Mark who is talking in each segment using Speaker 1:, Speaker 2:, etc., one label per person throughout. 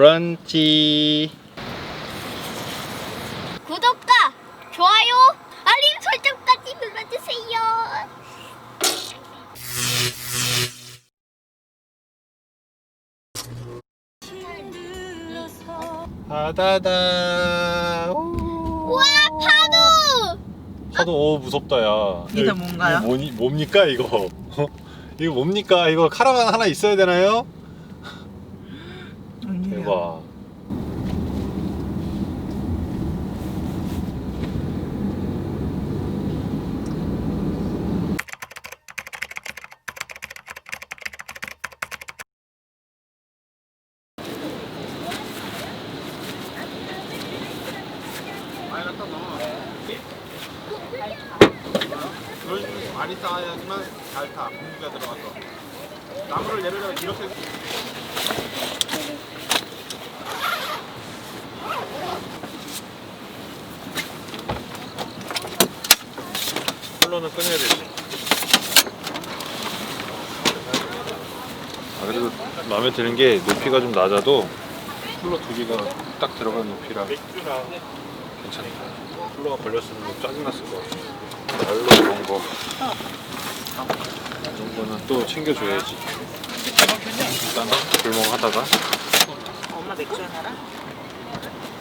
Speaker 1: 브런치.
Speaker 2: 구독과 좋아요, 알림 설정까지 눌러주세요.
Speaker 1: 바다다. 오.
Speaker 2: 와 파도!
Speaker 1: 파도 오 무섭다 야.
Speaker 3: 이게
Speaker 1: 이거
Speaker 3: 뭔가요?
Speaker 1: 뭐니, 뭡니까 이거? 이거 뭡니까? 이거 카라반 하나 있어야 되나요?
Speaker 3: 웬일이야.
Speaker 1: 대박.
Speaker 4: 그런 식으로 많이 쌓아야지만 잘 타. 공기가 들어가서. 나무를 예를 들어 이렇게
Speaker 1: 쿨러는 꺼내야 되지. 아, 그래도 마음에 드는 게 높이가 좀 낮아도 쿨러 두 개가 딱 들어간 높이라 괜찮다. 쿨러가 걸렸으면 뭐 짜증났을 것 같아. 난로 이런 거. 이런 거는 또 챙겨줘야지. 일단은 불멍하다가
Speaker 3: 엄마 맥주 하나랑?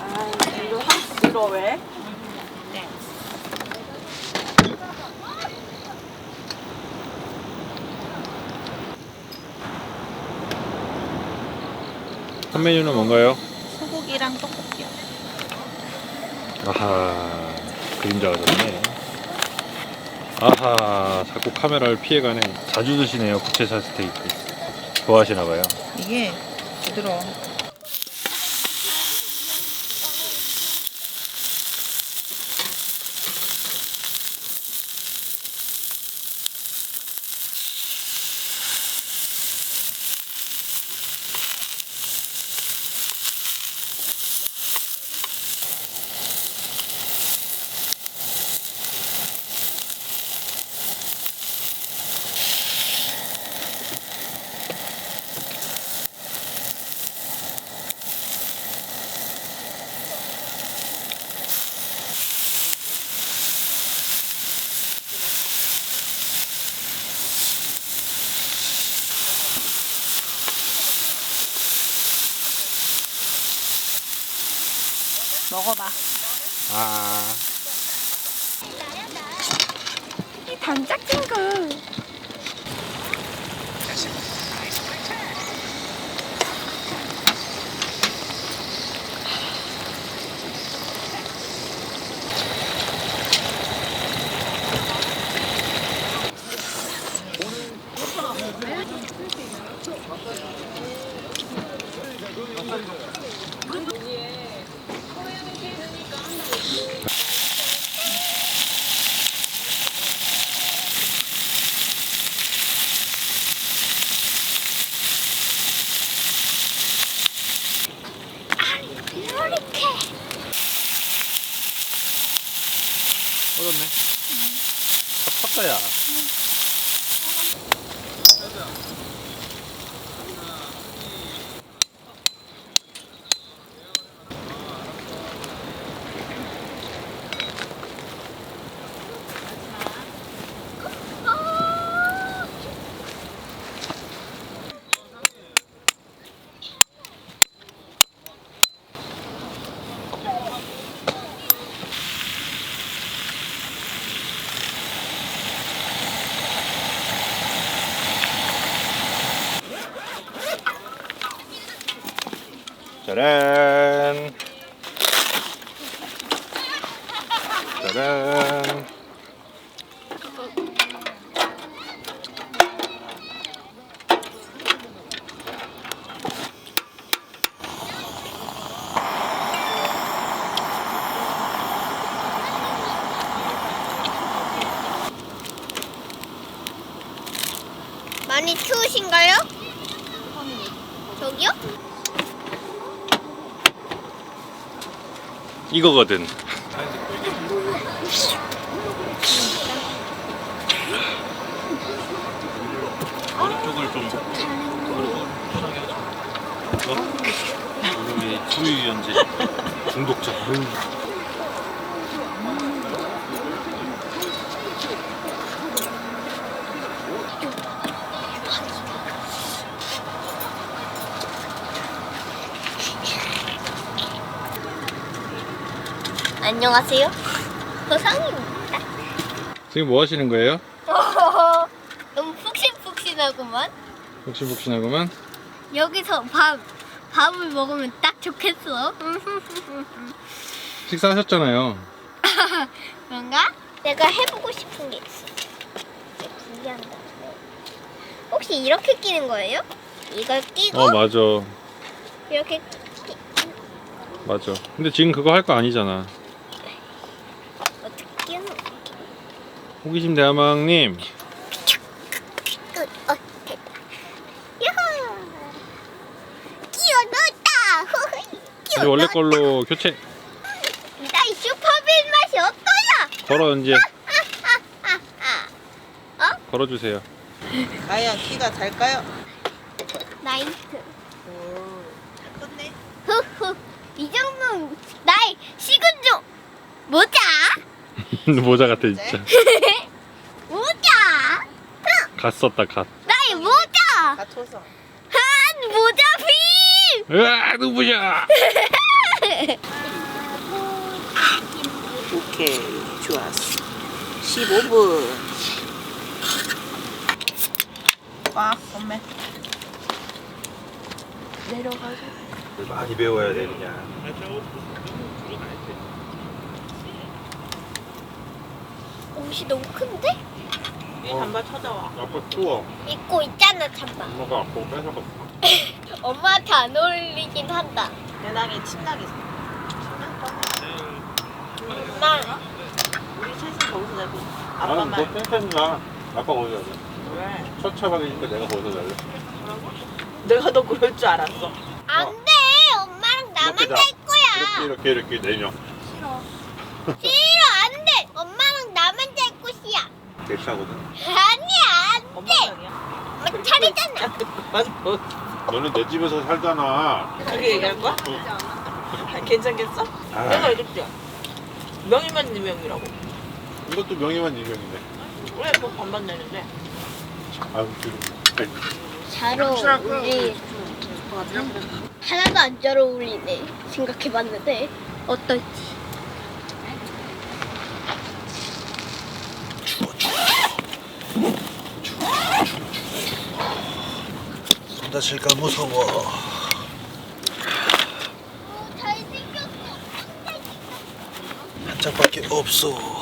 Speaker 3: 아, 이거 확 들어 왜? 네.
Speaker 1: 한 메뉴는 뭔가요?
Speaker 3: 소고기랑 떡볶이요.
Speaker 1: 아하 그림자가 좋네. 아하 자꾸 카메라를 피해가네. 자주 드시네요 부채살 스테이크. 좋아하시나봐요.
Speaker 3: 이게 부드러워. 먹어봐.
Speaker 1: 짜란 짜란
Speaker 2: 많이 추우신가요? 저기요?
Speaker 1: 이거거든 어느 쪽을 좀 편하게 하자 어? 수유연재 중독자.
Speaker 2: 안녕하세요. 허상입니다.
Speaker 1: 지금 뭐 하시는 거예요?
Speaker 2: 너무 푹신푹신하구만.
Speaker 1: 복신복신하구만.
Speaker 2: 여기서 밥 밥을 먹으면 딱 좋겠어.
Speaker 1: 식사하셨잖아요.
Speaker 2: 그런가? 내가 해보고 싶은 게 있어. 이제 분리한다. 혹시 이렇게 끼는 거예요? 이걸 끼고
Speaker 1: 어 맞아,
Speaker 2: 이렇게 끼,
Speaker 1: 맞아. 근데 지금 그거 할 거 아니잖아.
Speaker 2: 어떻게 끼는 거?
Speaker 1: 호기심 대화망님
Speaker 2: 끝. 어, 됐다. 야호! 끼워 넣었다.
Speaker 1: 이제
Speaker 2: 끼워
Speaker 1: 원래
Speaker 2: 넣었다.
Speaker 1: 걸로 교체.
Speaker 2: 나이 슈퍼빈 맛이 어떠냐?
Speaker 1: 걸어 이제
Speaker 2: 아, 아.
Speaker 1: 걸어주세요.
Speaker 3: 가야 키가 잘까요?
Speaker 2: 나이트.
Speaker 3: 컸네.
Speaker 2: 후후. 이 정도는 나의 식은 좀 모자.
Speaker 1: 모자 같아 진짜.
Speaker 2: 모자.
Speaker 1: 갓 썼다 갓.
Speaker 2: 나의 모자.
Speaker 3: 다쳐서.
Speaker 2: 한 모자 빔.
Speaker 1: 으아 누구야?
Speaker 3: 오케이. 좋았어. 15분. 와, 엄매.
Speaker 2: 내려가서.
Speaker 1: 많이 배워야 돼 그냥.
Speaker 2: 옷이 너무 큰데?
Speaker 3: 이 잠바 찾아와.
Speaker 1: 아빠 추워.
Speaker 2: 입고 있잖아 잠바.
Speaker 1: 엄마가 아빠 뺏어갔어.
Speaker 2: 엄마한테 안 어울리긴 한다.
Speaker 3: 내 낭에 침낭 있어.
Speaker 2: 엄마.
Speaker 3: 우리 셋이 거기서 자고.
Speaker 1: 나는
Speaker 3: 아빠만.
Speaker 1: 너 땡땡이야. 아빠 거기서 잘래.
Speaker 3: 왜?
Speaker 1: 처참하게니까 내가 거기서 잘래.
Speaker 3: 내가 너 그럴 줄 알았어.
Speaker 2: 안 돼. 엄마랑 나만
Speaker 1: 이렇게
Speaker 2: 잘
Speaker 1: 자.
Speaker 2: 거야.
Speaker 1: 이렇게 이렇게 이렇게 네 명.
Speaker 2: 싫어 안 돼. 엄마랑 나만 잘
Speaker 1: 대차거든.
Speaker 2: 아니야 안 돼. 엄마.
Speaker 3: 맞아. 뭐,
Speaker 1: 너는 내 집에서 살잖아.
Speaker 3: 그렇게 얘기할 거야? 괜찮겠어?
Speaker 1: 아.
Speaker 3: 내가 이랬지. 명의만 명이라고.
Speaker 1: 이것도 명예만 이명이네.
Speaker 3: 왜뭐 반반 내는데?
Speaker 1: 아유 지금.
Speaker 2: 잘 어울리. 하나도 안 잘 어울리네. 생각해봤는데 어떨지.
Speaker 5: 다칠까 무서워.
Speaker 2: 잘생겼어.
Speaker 5: 한 짝밖에 없어.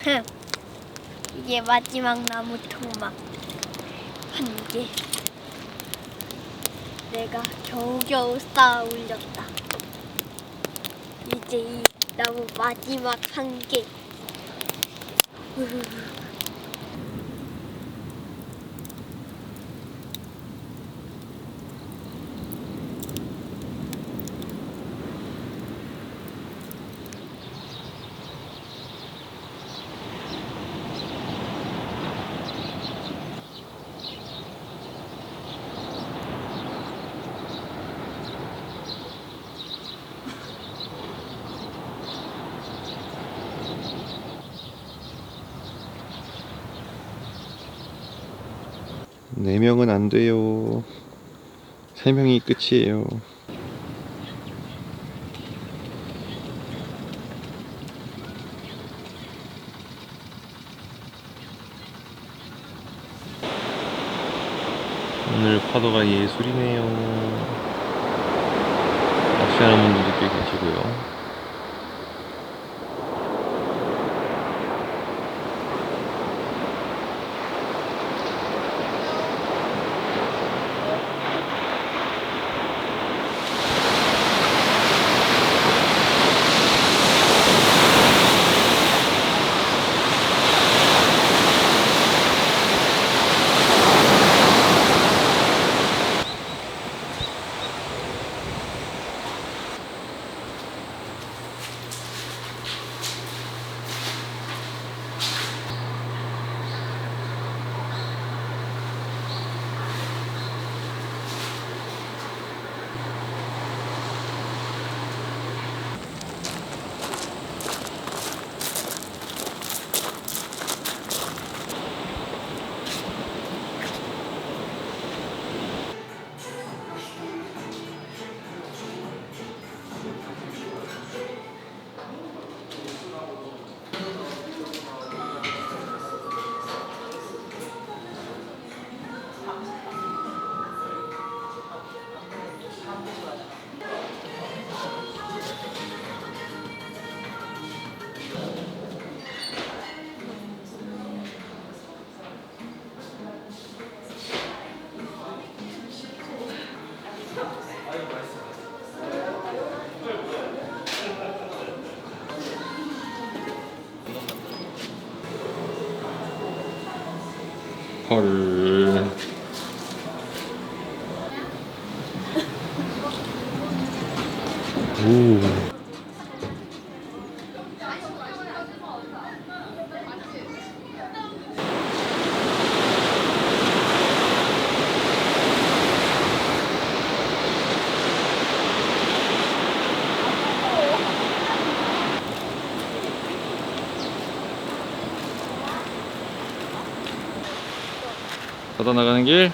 Speaker 2: 이게 마지막 나무 토막 한 개. 내가 겨우겨우 쌓아 올렸다. 이제 이 나무 마지막 한 개.
Speaker 1: 네 명은 안 돼요. 세 명이 끝이에요. 오늘 파도가 예술이네요. 낚시하는 분들도 꽤 계시고요. or 걷어 나가는 길.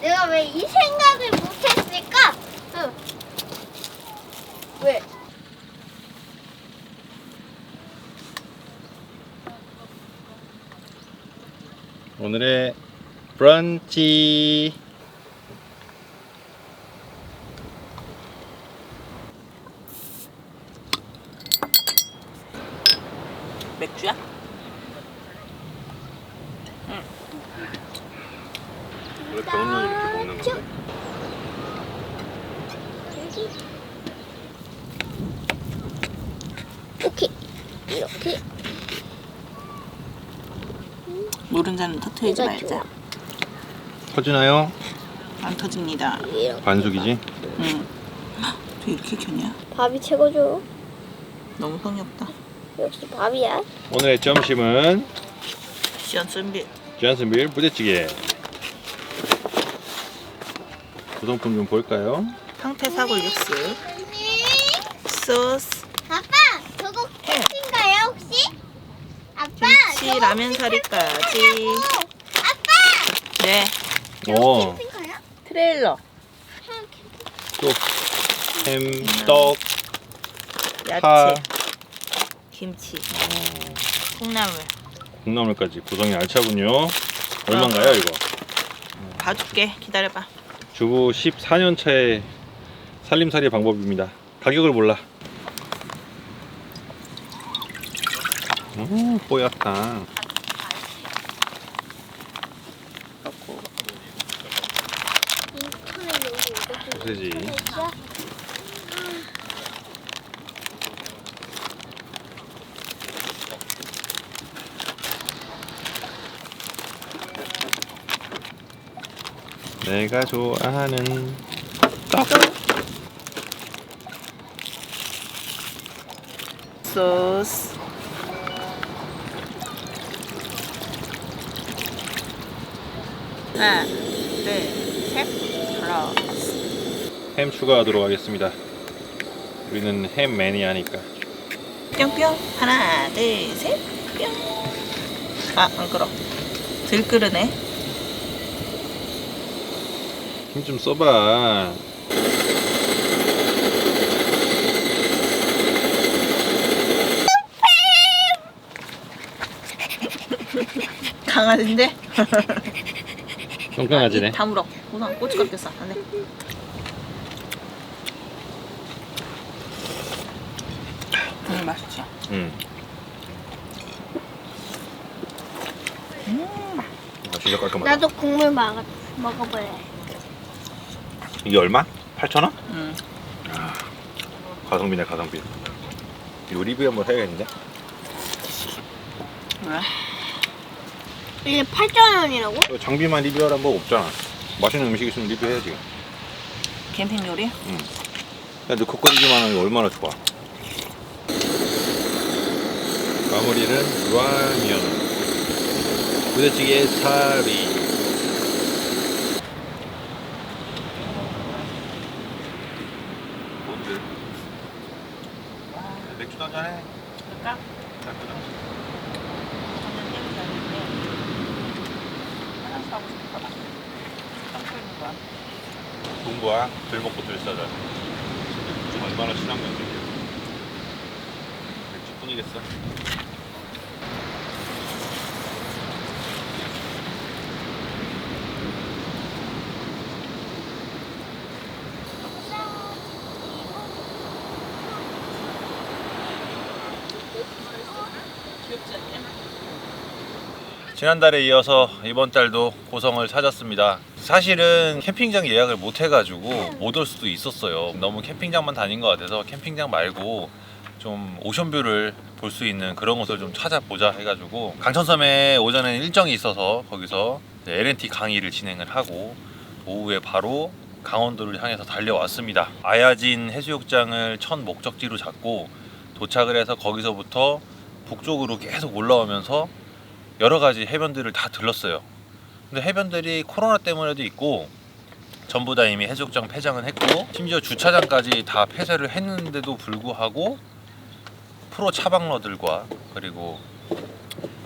Speaker 2: 내가 왜 이 생각을 못했을까? 응. 왜?
Speaker 1: 오늘의 브런치
Speaker 3: 맥주야?
Speaker 1: 원래 병원은 이렇게 먹는 건데
Speaker 2: 오케이. 이렇게.
Speaker 3: 노른자는 터트리지
Speaker 2: 이거
Speaker 3: 말자.
Speaker 2: 좋아.
Speaker 1: 터지나요?
Speaker 3: 안 터집니다.
Speaker 1: 반숙이지?
Speaker 3: 응. 왜 이렇게 켜냐?
Speaker 2: 밥이 최고죠.
Speaker 3: 너무 성의 없다.
Speaker 2: 역시 밥이야.
Speaker 1: 오늘의 점심은
Speaker 3: 시원 준비.
Speaker 1: 존슨빌 부대찌개 구성품 좀 볼까요?
Speaker 3: 황태 사골 육수. 소스.
Speaker 2: 아빠, 저거 김치인가요 혹시? 아빠,
Speaker 3: 김치,
Speaker 2: 저거
Speaker 3: 라면 사리까지.
Speaker 2: 아빠,
Speaker 3: 네.
Speaker 1: 어,
Speaker 2: 캠핑카야?
Speaker 3: 트레일러.
Speaker 1: 또 햄, 떡,
Speaker 3: 야채.
Speaker 1: 파,
Speaker 3: 김치.
Speaker 1: 어,
Speaker 3: 콩나물.
Speaker 1: 콩나물까지 구성이 알차군요. 얼마인가요 이거?
Speaker 3: 봐줄게. 기다려봐.
Speaker 1: 주부 14년 차의 살림살이 방법입니다. 가격을 몰라. 음, 뽀얗다. 소세지. 내가 좋아하는 떡.
Speaker 3: 소스. 하나, 둘, 셋. 플러스.
Speaker 1: 햄 추가하도록 하겠습니다. 우리는 햄 매니아니까.
Speaker 3: 뿅뿅. 하나, 둘, 셋. 뿅. 아, 안 끌어. 들 끓으네.
Speaker 1: 힘 좀 써봐.
Speaker 3: 강아지인데?
Speaker 1: 똥강아지네.
Speaker 3: 입 다물어. 우선 고춧가루 꼈어. 안 돼. 음, 맛있지?
Speaker 1: 응. 아, 진짜 깔끔하다.
Speaker 2: 나도 국물 먹어 먹어볼래.
Speaker 1: 이게 얼마? 8,000원?
Speaker 3: 응.
Speaker 1: 가성비네 가성비. 이거 리뷰 한번 해야겠는데?
Speaker 3: 왜?
Speaker 2: 이게 8,000원이라고?
Speaker 1: 이거 장비만 리뷰하란 법 없잖아. 맛있는 음식 있으면 리뷰해야지.
Speaker 3: 캠핑 요리?
Speaker 1: 야, 너 겉거리기만 하는 게 얼마나 좋아. 마무리는 라면. 부대찌개 사리. 뭔데? 맥주 한잔해.
Speaker 3: 그럴까? 땀 있는 거야.
Speaker 1: 들 먹고 들 싸자. 좀 얼마나 친한 건지. 맥주뿐이겠어. 지난달에 이어서 이번 달도 고성을 찾았습니다. 사실은 캠핑장 예약을 못 해가지고 못 올 수도 있었어요. 너무 캠핑장만 다닌 것 같아서 캠핑장 말고 좀 오션뷰를 볼 수 있는 그런 곳을 좀 찾아보자 해가지고 강천섬에 오전에는 일정이 있어서 거기서 L&T 강의를 진행을 하고 오후에 바로 강원도를 향해서 달려왔습니다. 아야진 해수욕장을 첫 목적지로 잡고 도착을 해서 거기서부터 북쪽으로 계속 올라오면서 여러 가지 해변들을 다 들렀어요. 근데 해변들이 코로나 때문에도 있고 전부 다 이미 해수욕장 폐장은 했고 심지어 주차장까지 다 폐쇄를 했는데도 불구하고 프로 차박러들과 그리고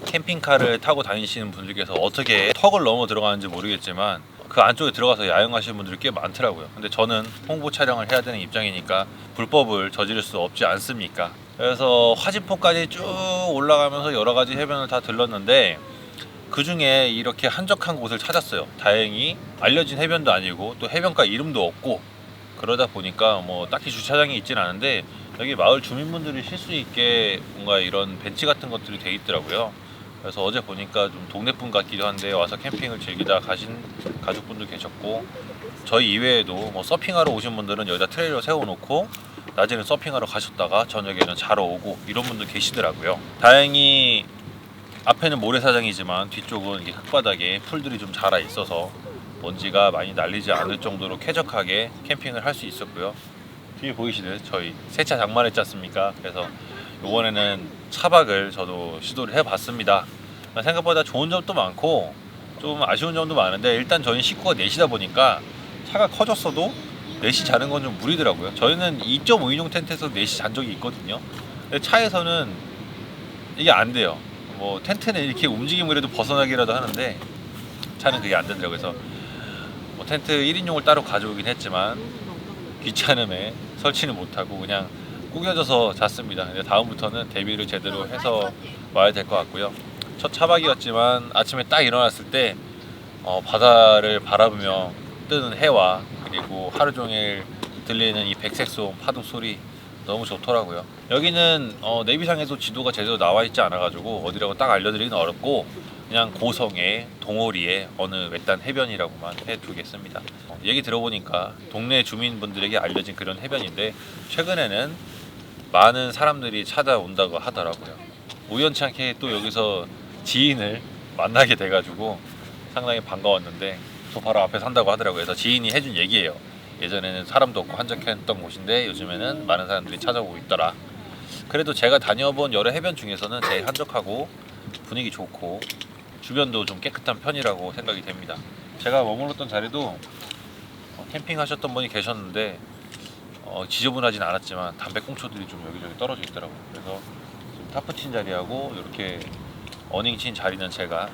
Speaker 1: 캠핑카를 타고 다니시는 분들께서 어떻게 턱을 넘어 들어가는지 모르겠지만 그 안쪽에 들어가서 야영하시는 분들이 꽤 많더라고요. 근데 저는 홍보 촬영을 해야 되는 입장이니까 불법을 저지를 수 없지 않습니까? 그래서 화진포까지 쭉 올라가면서 여러 가지 해변을 다 들렀는데 그 중에 이렇게 한적한 곳을 찾았어요. 다행히 알려진 해변도 아니고 또 해변가 이름도 없고 그러다 보니까 뭐 딱히 주차장이 있진 않은데 여기 마을 주민분들이 쉴 수 있게 뭔가 이런 벤치 같은 것들이 돼 있더라고요. 그래서 어제 보니까 좀 동네 분 같기도 한데 와서 캠핑을 즐기다 가신 가족분도 계셨고 저희 이외에도 뭐 서핑하러 오신 분들은 여기다 트레일러 세워놓고 낮에는 서핑하러 가셨다가 저녁에는 자러 오고 이런 분들 계시더라고요. 다행히 앞에는 모래사장이지만 뒤쪽은 흙바닥에 풀들이 좀 자라 있어서 먼지가 많이 날리지 않을 정도로 쾌적하게 캠핑을 할 수 있었고요. 뒤에 보이시듯 저희 세차 장만했지 않습니까? 그래서 이번에는 차박을 저도 시도를 해봤습니다. 생각보다 좋은 점도 많고 좀 아쉬운 점도 많은데 일단 저희 식구가 넷이다 보니까 차가 커졌어도 넷이 자는 건 좀 무리더라고요. 저희는 2.5인용 텐트에서 넷이 잔 적이 있거든요. 근데 차에서는 이게 안 돼요. 뭐 텐트는 이렇게 움직임을 해도 벗어나기라도 하는데 차는 그게 안 되더라고요. 그래서 뭐 텐트 1인용을 따로 가져오긴 했지만 귀찮음에 설치는 못하고 그냥 구겨져서 잤습니다. 근데 다음부터는 대비를 제대로 해서 와야 될 것 같고요. 첫 차박이었지만 아침에 딱 일어났을 때 어, 바다를 바라보며 뜨는 해와 그리고 하루 종일 들리는 이 백색 소음 파도 소리 너무 좋더라고요. 여기는 어, 내비상에도 지도가 제대로 나와 있지 않아가지고 어디라고 딱 알려드리기는 어렵고 그냥 고성의 동호리의 어느 외딴 해변이라고만 해두겠습니다. 어, 얘기 들어보니까 동네 주민분들에게 알려진 그런 해변인데 최근에는 많은 사람들이 찾아온다고 하더라고요. 우연치 않게 또 여기서 지인을 만나게 돼가지고 상당히 반가웠는데 또 바로 앞에 산다고 하더라고요. 그래서 지인이 해준 얘기예요. 예전에는 사람도 없고 한적했던 곳인데 요즘에는 많은 사람들이 찾아오고 있더라. 그래도 제가 다녀본 여러 해변 중에서는 제일 한적하고 분위기 좋고 주변도 좀 깨끗한 편이라고 생각이 됩니다. 제가 머물렀던 자리도 어, 캠핑하셨던 분이 계셨는데 어, 지저분하진 않았지만 담배꽁초들이 좀 여기저기 떨어져 있더라고요. 그래서 지금 타프 친 자리하고 이렇게 어닝 친 자리는 제가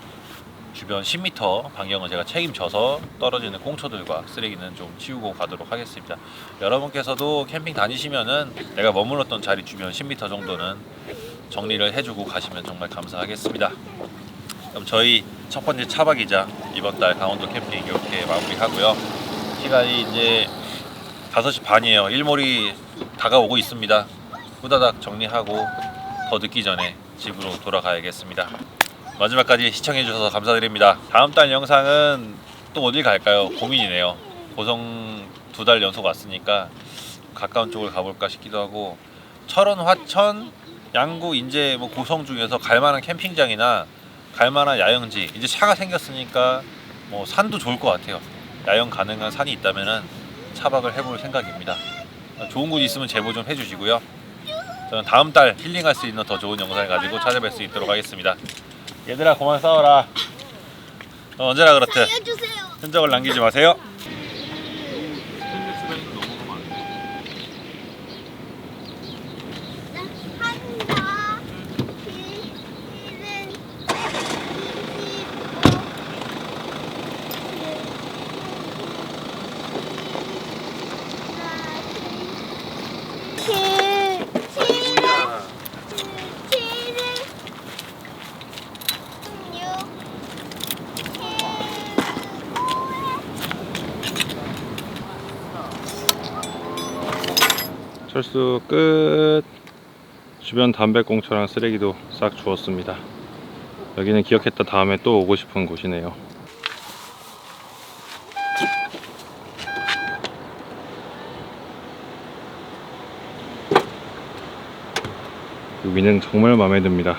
Speaker 1: 주변 10m 반경을 제가 책임져서 떨어지는 꽁초들과 쓰레기는 좀 치우고 가도록 하겠습니다. 여러분께서도 캠핑 다니시면은 내가 머물렀던 자리 주변 10m 정도는 정리를 해주고 가시면 정말 감사하겠습니다. 그럼 저희 첫 번째 차박이자 이번 달 강원도 캠핑 이렇게 마무리하고요. 시간이 이제 5시 반이에요. 일몰이 다가오고 있습니다. 후다닥 정리하고 더 늦기 전에 집으로 돌아가야겠습니다. 마지막까지 시청해주셔서 감사드립니다. 다음 달 영상은 또 어딜 갈까요? 고민이네요. 고성 두 달 연속 왔으니까 가까운 쪽을 가볼까 싶기도 하고 철원, 화천, 양구, 인제 뭐 고성 중에서 갈만한 캠핑장이나 갈만한 야영지 이제 차가 생겼으니까 뭐 산도 좋을 것 같아요. 야영 가능한 산이 있다면은 차박을 해볼 생각입니다. 좋은 곳 있으면 제보 좀 해주시고요. 저는 다음 달 힐링할 수 있는 더 좋은 영상을 가지고 찾아뵐 수 있도록 하겠습니다. 얘들아 그만 싸워라. 너 언제나 그렇듯. 흔적을 남기지 마세요. 철수 끝. 주변 담배꽁초랑 쓰레기도 싹 주웠습니다. 여기는 기억했다 다음에 또 오고 싶은 곳이네요. 이 위는 정말 마음에 듭니다.